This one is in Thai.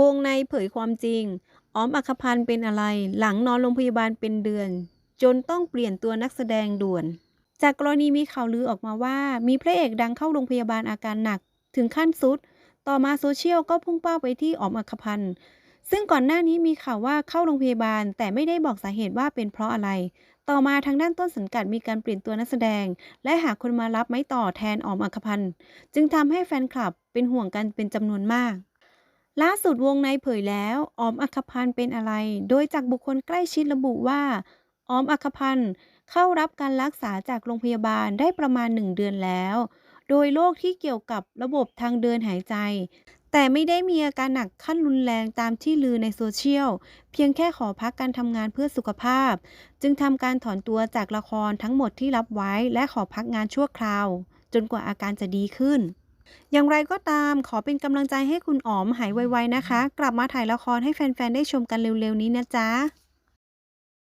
วงในเผยความจริงออมอัคพันธ์เป็นอะไร หลังนอนโรงพยาบาลเป็นเดือน จนต้องเปลี่ยนตัวนักแสดงด่วน จากกรณีมีข่าวลือออกมาว่า มีพระเอกดังเข้าโรงพยาบาลอาการหนัก ถึงขั้นซุด ต่อมาโซเชียลก็พุ่งเป้าไปที่ออมอัคพันธ์ซึ่งก่อนหน้านี้มีข่าวว่าเข้าโรงพยาบาล แต่ไม่ได้บอกสาเหตุว่าเป็นเพราะอะไร ต่อมาทางด้านต้นสังกัดมีการเปลี่ยนตัวนักแสดง และหาคนมารับไม้ต่อแทนออมอัคพันธ์จึงทำให้แฟนคลับเป็นห่วงกันเป็นจำนวนมาก ล่าสุดวงในเผยแล้วออมอัคพันธ์เป็นอะไร โดยจากบุคคลใกล้ชิดระบุว่าออมอัคพันธ์เข้ารับการรักษาจากโรงพยาบาลได้ประมาณ 1 เดือนแล้ว โดยโรคที่เกี่ยวกับระบบทางเดินหายใจ แต่ไม่ได้มีอาการหนักขั้นรุนแรงตามที่ลือในโซเชียล เพียงแค่ขอพักการทำงานเพื่อสุขภาพ จึงทำการถอนตัวจากละครทั้งหมดที่รับไว้ และขอพักงานชั่วคราว จนกว่าอาการจะดีขึ้น อย่างไรก็ตามขอเป็นกำลังใจให้คุณอ๋อมหายไวๆนะคะ กลับมาถ่ายละครให้แฟนๆ ได้ชมกันเร็วๆนี้นะจ๊ะ